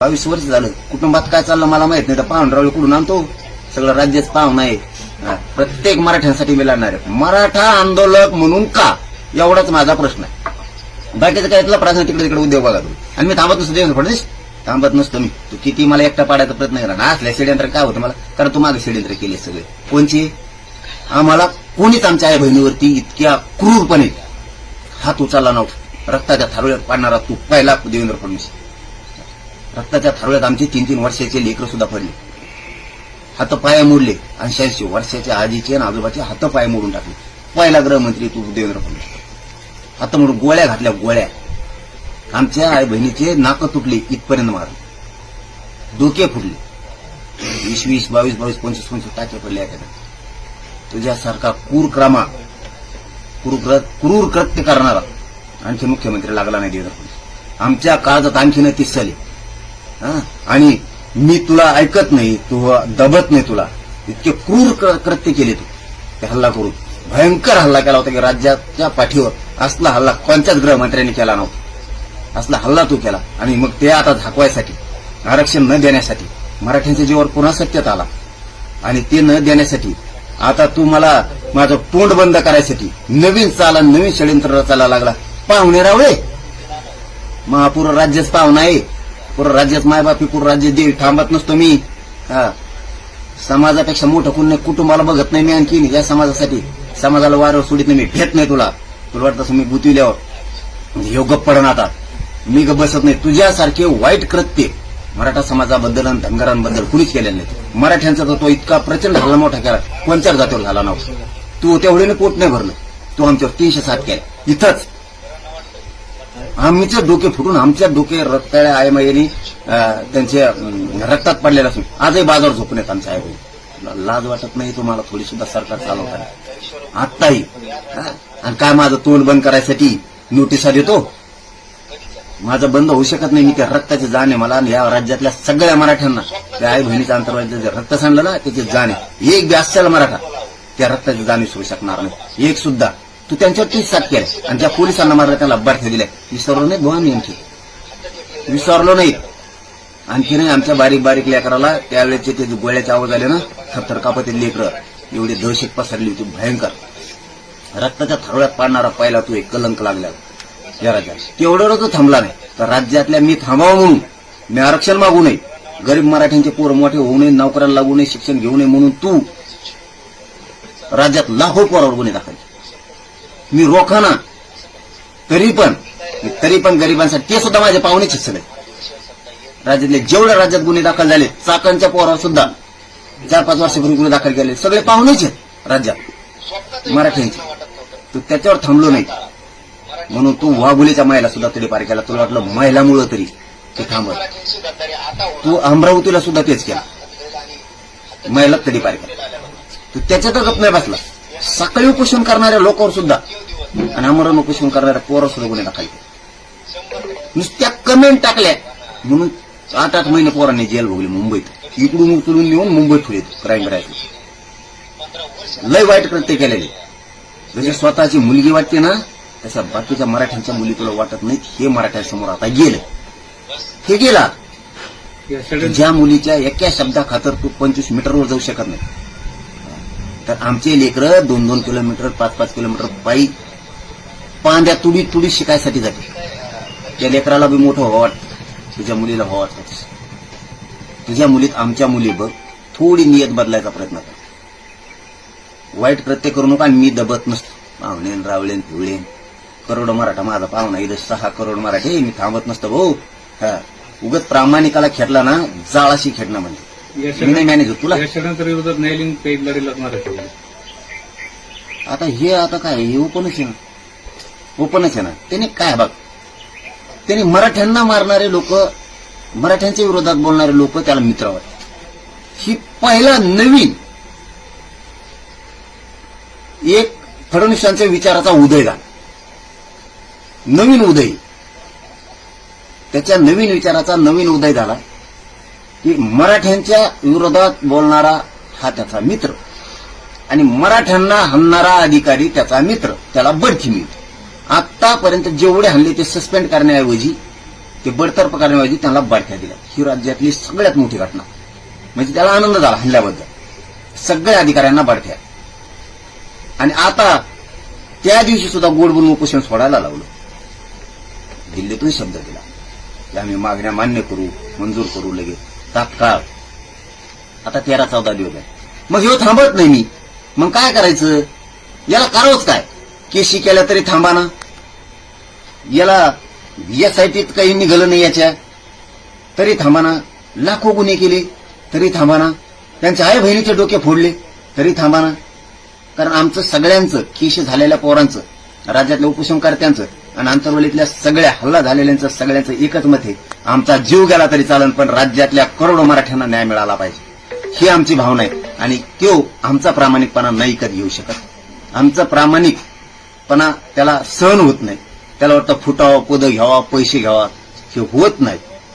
बावीस वर्ष झालं. कुटुंबात काय चाललं मला माहीत नाही. तर पाहुणरावळ कुठून आणतो? सगळं राज्यच पाहुण आहे प्रत्येक मराठ्यांसाठी मी लढणार आहे. मराठा आंदोलक म्हणून का? एवढाच माझा प्रश्न आहे. बाकीचं काय तुला प्रश्न तिकडे तिकडे उद्योग बघा तू आणि मी थांबत नसतो देवेंद्र फडणवीस थांबत नसतो मी. तू किती मला एकटा पाडायचा प्रयत्न करा ना? असल्या षडयंत्र काय होतं मला? कारण तू माझं षडयंत्र केले सगळे. कोणची? आम्हाला कोणीच आमच्या आई बहिणीवरती इतक्या क्रूरपणे हात उचलला नव्हता. रक्ताच्या थारोळ्यात पाडणारा तू पहिला देवेंद्र फडणवीस. रक्ताच्या थारोळ्यात आमचे तीन तीन वर्षाचे लेकर सुद्धा पडले. हातपाय मोडले शहाऐंशी वर्षाच्या आजीचे आणि आजोबाचे हातपाय मोडून टाकले. पहिला गृहमंत्री तू देवेंद्र फडणवीस. हात मोडून गोळ्या घातल्या गोळ्या. आमच्या आई बहिणीचे नाक तुटले इथपर्यंत मारले. डोके फुटले. वीस वीस बावीस बावीस पंचवीस पंचवीस टाके पडले एखाद्या. तुझ्यासारखा क्रूर क्रमा क्रूर क्रूर कृत्य करणारा आणखी मुख्यमंत्री लागला नाही देवेंद्र फडणवीस. आमच्या काळजात आणखीन तीस साली आणि मी तुला ऐकत नाही तू दबत नाही तुला. इतके क्रूर कृत्य केले तू. ते हल्ला करून. भयंकर हल्ला केला होता की राज्याच्या पाठीवर असला हल्ला कोणत्याच गृहमंत्र्यांनी केला नव्हता. असला हल्ला तू केला. आणि मग ते आता झाकवायसाठी आरक्षण न देण्यासाठी मराठ्यांच्या जीवावर पुन्हा सत्यात आला. आणि ते न देण्यासाठी आता तू मला माझं तोंड बंद करायसाठी नवीन चाला नवीन षडयंत्र रचायला लागला. पाहुणे रावळे! महापूर राज्यच पाहुणा आहे पूर्ण राज्यात मायबापी पूर्ण राज्य देवी थांबत नसतो मी. हा. समाजापेक्षा मोठं कोण नाही कुटुंबाला बघत नाही मी आणखी. या समाजासाठी समाजाला वारं सोडित नाही मी. भेट नाही तुला. तुला वाटत असं मी गुतविल्यावर म्हणजे ह्यो पडण आता. मी गप्प बसत नाही. तुझ्यासारखे वाईट कृत्य मराठा समाजाबद्दल आणि धनगरांबद्दल कुणीच केलेलं नाही. मराठ्यांचा तर तो इतका प्रचंड झाला मोठा केला. पंचर जातीवर झाला नव्हता तू तेवढ्याने पोट नाही भरलं. तू आमच्यावर तीनशे सात केला इथंच. आमच्या डोके फुटून आमच्या डोके रक्ताळ्या आईमाईनी त्यांचे रक्तात पडलेले असून आजही बाजार झोपून येत आमच्या आई लाज वाटत नाही तुम्हाला? थोडी सुद्धा सरकार चालवताना आत्ताही. आणि काय माझं तोंड बंद करायसाठी नोटिसा देतो? माझं बंद होऊ शकत नाही. मी त्या रक्ताचे जाणे मला आणि या राज्यातल्या सगळ्या मराठ्यांना त्या आई बहिणीच्या आंतरराज्यात रक्त सांडलं ना त्याचे जाणे. एक बी असेल मराठा त्या रक्ताचे जाण सुरू शकणार नाही. एक सुद्धा. तू त्यांच्यावर तीच सात केले? आणि ज्या पोलिसांना मारलं त्याला अब्बार आहे. विसरलो नाही बुवा मी आणखी विसरलो नाही. आणखी नाही आमच्या बारीक बारीक लेकराला त्यावेळेचे ते गोळ्याचे आवाज आले ना थरथर कापते लेकरं एवढी दहशत पसरली होती भयंकर. रक्ताच्या थरोळ्यात पाडणारा पहिला तू एक कलंक लागला. या राज्यात. तेवढं तो थांबला नाही. तर राज्यातल्या मी थांबावं म्हणून. मी आरक्षण मागू नये. गरीब मराठ्यांचे पोर मोठे होऊ नये नोकऱ्याला लागू नये शिक्षण घेऊ नये म्हणून तू राज्यात लाखो पोरावर गुन्हे दाखल मी मी रोखाना. तरी पण तरी पण गरिबांसाठी ते सुद्धा माझ्या पाहुणेच आहेत सगळे राज्यातले जेवढ्या राज्यात गुन्हे दाखल झाले चाकांच्या पोरावर सुद्धा चार पाच वर्षापूर्वी गुन्हे दाखल केले. सगळे पाहुणेच आहेत राज्यात. मराठ्यांचे. तू त्याच्यावर थांबलो नाही. म्हणून तू वाघुलीच्या महिला सुद्धा तडीपार केला. तुला वाटलं महिलामुळं तरी. ते थांबत तू अमरावतीला सुद्धा तेच केला. महिला तडीपार केला. तू त्याच्यातच गप नाही बसला. सकाळी उपोषण करणाऱ्या लोकांवर सुद्धा आणि अमरण उपोषण करणाऱ्या पोरावर सुद्धा गुन्हे दाखल केले नुसत्या कमेंट टाकल्या. म्हणून आठ आठ महिने पोरांनी जेल भोगली मुंबईत. इकडून उचलून नेऊन मुंबईत ठेवले क्राईम ब्रँच लय वाईट कृत्य केलेले. जशी स्वतःची मुलगी वाटते ना तशा बाकीच्या मराठ्यांच्या मुली तुला वाटत नाहीत हे मराठ्यांसमोर आता गेलं. हे गेला. ज्या मुलीच्या एका शब्दा खातर तू पंचवीस मीटरवर जाऊ शकत नाही. तर आमचे लेकरं दोन दोन किलोमीटर पाच पाच किलोमीटर पायी पांद्या तुडी तुडी शिकायसाठी जाते. त्या लेकराला बी मोठं व्हावं वाटतं. तुझ्या मुलीला व्हावं वाटतं. तुझ्या मुलीत आमच्या मुली बघ थोडी नियत बदलायचा प्रयत्न कर. वाईट कृत्य करू नका आणि मी दबत नसतो. पाहुणेन रावळेन पिवळेन. करोड मराठा माझा पाहुणा इथं सहा करोड मराठे मी थांबत नसतो भाऊ. हा उगत प्रामाणिकाला खेटला ना जाळाशी खेटणं म्हणजे. नाही तुला? या षडयंत्र विरोधात न्यायालयीन काही लढी लागणार आहे. का? आता हे आता काय हे ओपनच आहे ना. ओपनच आहे ना. त्याने काय बघ. त्याने मराठ्यांना मारणारे लोक मराठ्यांच्या विरोधात बोलणारे लोक त्याला मित्र वाटतात. ही पहिला नवीन एक फडणवीसांच्या विचाराचा उदय झाला. नवीन उदय. त्याच्या नवीन विचाराचा नवीन उदय झाला. की मराठ्यांच्या विरोधात बोलणारा हा त्याचा मित्र. आणि मराठ्यांना हाणणारा अधिकारी त्याचा मित्र त्याला बढती मिळते. आतापर्यंत जेवढे हल्ले ते सस्पेंड करण्याऐवजी ते बडतर्फ करण्याऐवजी त्यांना बडक्या दिल्या. ही राज्यातली सगळ्यात मोठी घटना. म्हणजे त्याला आनंद झाला हल्ल्याबद्दल सगळ्या अधिकाऱ्यांना बडक्या आणि आता त्या दिवशी सुद्धा गोड बोलून उपोषण सोडायला लावलं. दिल्लीतून शब्द दिला. की आम्ही मागण्या मान्य करू मंजूर करू लगेच. तात्काळ. आता तेरा चौदा दिवस आहे. मग ह्यो थांबत नाही मी. मग काय करायचं? याला करावंच काय? केशी केल्या तरी थांबा ना. याला या साईटीत काही निघालं नाही याच्या. तरी थांबाना लाखो गुन्हे केले तरी थांबाना त्यांच्या आई बहिणीचे डोके फोडले तरी थांबाना कारण आमचं सगळ्यांचं केश झालेल्या पोरांचं राज्यातल्या उपोषणकर्त्यांचं आणि आंतरवलीतल्या सगळ्या हल्ला झालेल्यांचं सगळ्यांचं एकच मत आहे आमचा जीव गेला तरी चालन पण राज्यातल्या करोडो मराठ्यांना न्याय मिळाला पाहिजे. ही आमची भावना आहे आणि तो आमचा प्रामाणिकपणा नाही कधी येऊ शकत. आमचा प्रामाणिकपणा त्याला सहन होत नाही. त्याला वाटतं फुटावा पद घ्यावा पैसे घ्यावा हे होत नाही.